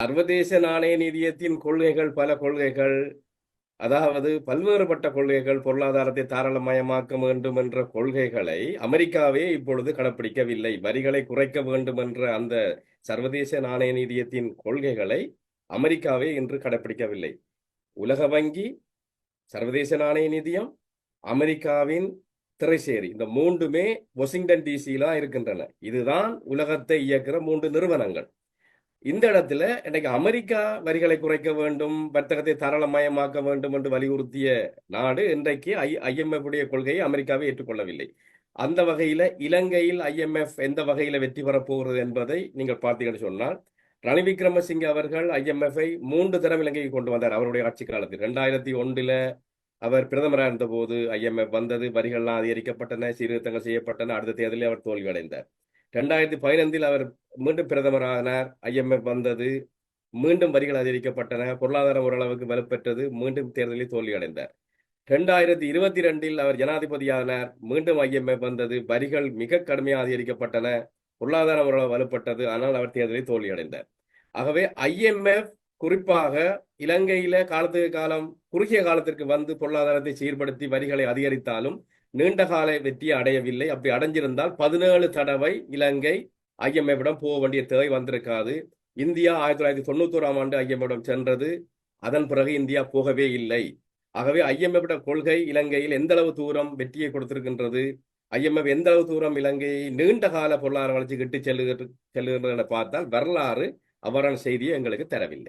சர்வதேச நாணய நிதியத்தின் கொள்கைகள் பல கொள்கைகள் அதாவது பல்வேறுபட்ட கொள்கைகள் பொருளாதாரத்தை தாராளமயமாக்க வேண்டும் என்ற கொள்கைகளை அமெரிக்காவே இப்பொழுது கடைப்பிடிக்கவில்லை. வரிகளை குறைக்க வேண்டும் என்ற அந்த சர்வதேச நாணய நிதியத்தின் கொள்கைகளை அமெரிக்காவே இன்று கடைப்பிடிக்கவில்லை. உலக வங்கி சர்வதேச நாணய நிதியம் அமெரிக்காவின் திரைசேரி இந்த மூன்றுமே வாஷிங்டன் டிசிலாம் இருக்கின்றன. இதுதான் உலகத்தை இயக்குற மூன்று நிறுவனங்கள். இந்த இடத்துல இன்னைக்கு அமெரிக்கா வரிகளை குறைக்க வேண்டும் வர்த்தகத்தை தாராளமயமாக்க வேண்டும் என்று வலியுறுத்திய நாடு இன்றைக்கு ஐ ஐஎம்எஃப் உடைய கொள்கையை அமெரிக்காவை ஏற்றுக்கொள்ளவில்லை. அந்த வகையில இலங்கையில் ஐஎம்எஃப் எந்த வகையில வெற்றி பெறப் போகிறது என்பதை நீங்கள் பார்த்தீங்கன்னு சொன்னால் ரணி விக்ரமசிங்க அவர்கள் ஐஎம்எஃப்ஐ மூன்று தரம் இலங்கைக்கு கொண்டு வந்தார். அவருடைய ஆட்சி காலத்தில். ரெண்டாயிரத்தி ஒன்றில் அவர் பிரதமராக இருந்தபோது ஐஎம்எஃப் வந்தது வரிகள்லாம் அதிகரிக்கப்பட்டன சீர்திருத்தங்கள் செய்யப்பட்டன அடுத்த தேர்தலில் அவர் தோல்வி அடைந்தார் ரெண்டாயிரத்தி பதினைந்தில் அவர் மீண்டும் பிரதமரானார். ஐஎம்எஃப் வந்தது. மீண்டும் வரிகள் அதிகரிக்கப்பட்டன. பொருளாதாரம் ஓரளவுக்கு வலுப்பெற்றது. மீண்டும் தேர்தலில் தோல்வி அடைந்தார் ரெண்டாயிரத்தி இருபத்தி ரெண்டில் அவர் ஜனாதிபதியானார். மீண்டும் ஐஎம்எஃப் வந்தது. வரிகள் மிக கடுமையாக அதிகரிக்கப்பட்டன. பொருளாதாரம் ஓரளவு வலுப்பட்டது. ஆனால் அவர் தேர்தலில் தோல்வியடைந்தார். ஆகவே ஐஎம்எஃப் குறிப்பாக இலங்கையில காலத்துக்கு காலம் குறுகிய காலத்திற்கு வந்து பொருளாதாரத்தை சீர்படுத்தி வரிகளை அதிகரித்தாலும் நீண்ட கால அடையவில்லை. அப்படி அடைஞ்சிருந்தால் பதினேழு தடவை இலங்கை ஐஎம்எஃபிடம் போக வேண்டிய தேவை வந்திருக்காது. இந்தியா ஆயிரத்தி தொள்ளாயிரத்தி தொண்ணூத்தோராம் ஆண்டு ஐஎம்எஃபிடம் சென்றது. அதன் பிறகு இந்தியா போகவே இல்லை. ஆகவே ஐஎம்எஃபிட கொள்கை இலங்கையில் எந்த அளவு தூரம் வெற்றியை கொடுத்திருக்கின்றது? ஐஎம்எஃப் எந்த அளவு தூரம் இலங்கையை நீண்ட கால பொருளாதார வளர்ச்சி கிட்டு செல்லுகிற செல்லுகின்றன பார்த்தால் வரலாறு அவ்வாறான செய்தியை எங்களுக்கு தரவில்லை.